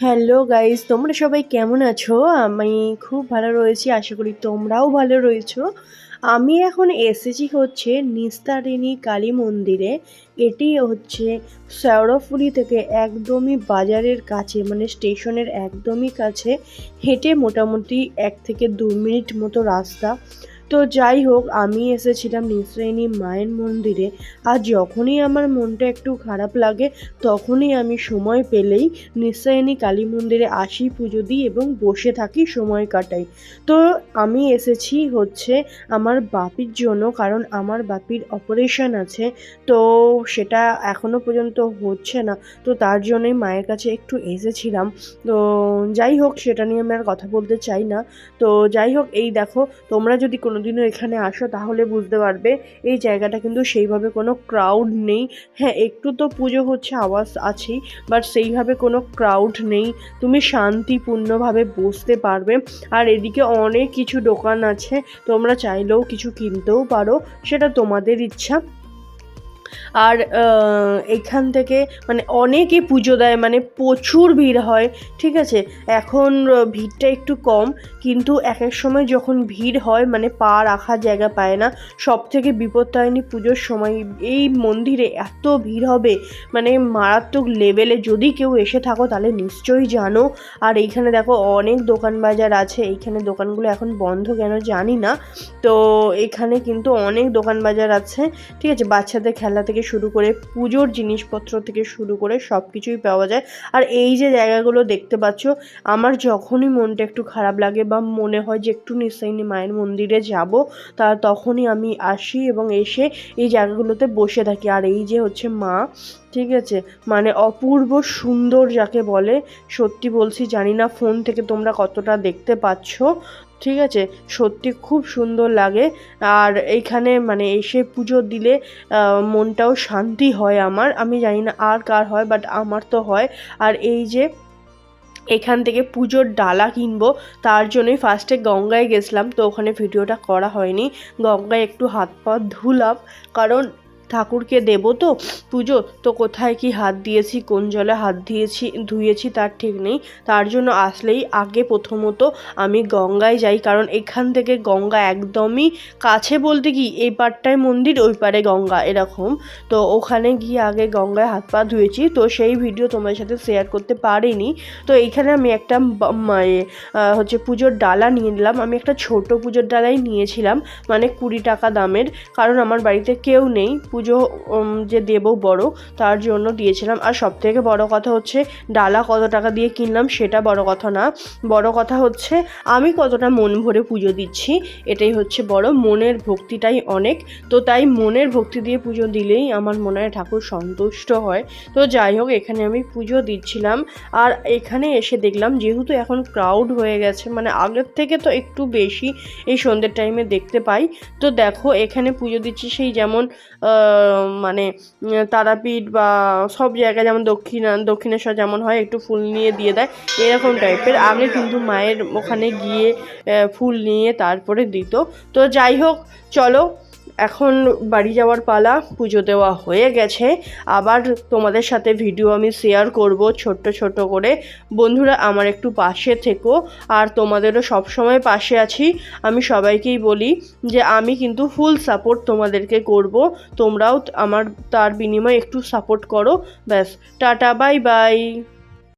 Hello guys তোমরা সবাই কেমন আছো? আমি খুব ভালো রয়েছি। আশা করি তোমরাও ভালো রয়েছো। আমি এখন এসেছি হচ্ছে নিস্তারিণী কালী মন্দিরে। এটি হচ্ছে শেওড়াফুলি থেকে একদমই বাজারের কাছে মানে স্টেশনের একদমই কাছে। হেঁটে মোটামুটি এক থেকে দু মিনিট মতো রাস্তা। তো যাই হোক, আমি এসেছিলাম নিশ্চয়নী মায়ের মন্দিরে। আর যখনই আমার মনটা একটু খারাপ লাগে, তখনই আমি সময় পেলেই নিশ্চয়নী কালী মন্দিরে আসি, পুজো দিই এবং বসে থাকি, সময় কাটাই। তো আমি এসেছি হচ্ছে আমার বাপির জন্য, কারণ আমার বাপির অপারেশন আছে, তো সেটা এখনও পর্যন্ত হচ্ছে না। তো তার জন্যই মায়ের কাছে একটু এসেছিলাম। তো যাই হোক, সেটা নিয়ে আমি আর কথা বলতে চাই না। তো যাই হোক, এই দেখো, তোমরা যদি কোনোদিনও এখানে আসো তাহলে বুঝতে পারবে, এই জায়গাটা কিন্তু সেইভাবে কোনো ক্রাউড নেই। হ্যাঁ একটু তো পুজো হচ্ছে, আওয়াজ আছেই বাট সেইভাবে কোনো ক্রাউড নেই। তুমি শান্তিপূর্ণভাবে বসতে পারবে। আর এদিকে অনেক কিছু দোকান আছে, তোমরা চাইলেও কিছু কিনতেও পারো, সেটা তোমাদের ইচ্ছা। আর এখান থেকে মানে অনেকে পুজো দেয় মানে প্রচুর ভিড় হয়, ঠিক আছে? এখন ভিড়টা একটু কম, কিন্তু এক এক সময় যখন ভিড় হয় মানে পা রাখার জায়গা পায় না সব থেকে বিপত্তায়নী পুজোর সময় এই মন্দিরে এত ভিড় হবে মানে মারাত্মক লেভেলে যদি কেউ এসে থাকো, তাহলে নিশ্চয়ই জানো। আর এইখানে দেখো অনেক দোকান বাজার আছে, এইখানে দোকানগুলো এখন বন্ধ কেন জানি না। তো এখানে কিন্তু অনেক দোকান বাজার আছে, ঠিক আছে? বাচ্চাদের খেলা থেকে শুরু করে পুজোর জিনিসপত্র থেকে শুরু করে সব কিছুই পাওয়া যায়। আর এই যে জায়গাগুলো দেখতে পাচ্ছ, আমার যখনই মনটা একটু খারাপ লাগে বা মনে হয় যে একটু নিশ্চয়ই মায়ের মন্দিরে যাব, তা তখনই আমি আসি এবং এসে এই জায়গাগুলোতে বসে থাকি। আর এই যে হচ্ছে মা ঠিক আছে? মানে অপূর্ব সুন্দর যাকে বলে, সত্যি বলছি জানি না ফোন থেকে তোমরা কতটা দেখতে পাচ্ছ, ঠিক আছে? সত্যি খুব সুন্দর লাগে। আর এইখানে মানে এসে পুজো দিলে মনটাও শান্তি হয় আমার। আমি জানি না আর কার হয় বাট আমার তো হয়। আর এই যে এখান থেকে পুজোর ডালা কিনবো, তার জন্যই ফার্স্টে গঙ্গায় গেছিলাম, তো ওখানে ভিডিওটা করা হয়নি। গঙ্গায় একটু হাত পা ধুলাম, কারণ ঠাকুরকে দেবো তো? পুজো, তো কোথায় কি হাত দিয়েছি, কোন জলে হাত দিয়েছি, ধুয়েছি তার ঠিক নেই। তার জন্য আসলেই আগে প্রথমত আমি গঙ্গায় যাই, কারণ এখান থেকে গঙ্গা একদমই কাছে বলতে কি, এই পারটায় মন্দির, ওই পারে গঙ্গা, এরকম। তো ওখানে গিয়ে আগে গঙ্গায় হাত পা ধুয়েছি, তো সেই ভিডিও তোমার সাথে শেয়ার করতে পারিনি। তো এইখানে আমি একটা মানে হচ্ছে পুজোর ডালা নিয়ে নিলাম। আমি একটা ছোট পুজোর ডালাই নিয়েছিলাম মানে কুড়ি টাকা দামের, কারণ আমার বাড়িতে কেউ নেই। পুজো যে দেব বড়, তার জন্য দিয়েছিলাম। আর সব থেকে বড় কথা হচ্ছে, ডালা কত টাকা দিয়ে কিনলাম সেটা বড় কথা না। বড় কথা হচ্ছে, আমি কতটা মন ভরে পুজো দিচ্ছি, এটাই হচ্ছে বড়। মনের ভক্তিটাই অনেক। তো তাই মনের ভক্তি দিয়ে পুজো দিলেই আমার মনে হয় ঠাকুর সন্তুষ্ট হয়। তো যাই হোক, এখানে আমি পুজো দিচ্ছিলাম। আর এখানে এসে দেখলাম, যেহেতু এখন ক্রাউড হয়ে গেছে মানে আগের থেকে তো একটু বেশি এই সন্ধ্যের টাইমে দেখতে পাই। তো দেখো, এখানে পুজো দিচ্ছি সেই যেমন মানে তারাপীঠ বা সব জায়গায় যেমন দক্ষিণা, দক্ষিণেশ্বর যেমন হয়, একটু ফুল নিয়ে দিয়ে দেয়, এরকম টাইপের। আগে কিন্তু মায়ের ওখানে গিয়ে ফুল নিয়ে তারপরে দিত। তো যাই হোক, চলো এখন বাড়ি যাওয়ার পালা, পুজো দেওয়া হয়ে গেছে। আবার তোমাদের সাথে ভিডিও আমি শেয়ার করব ছোট্ট ছোট করে। বন্ধুরা, আমার একটু পাশে থেকো। আর তোমাদেরও সব সময় পাশে আছি। আমি সবাইকেই বলি যে, আমি কিন্তু ফুল সাপোর্ট তোমাদেরকে করব। তোমরাও আমার, তার বিনিময়ে একটু সাপোর্ট করো। ব্যাস, টাটা বাই বাই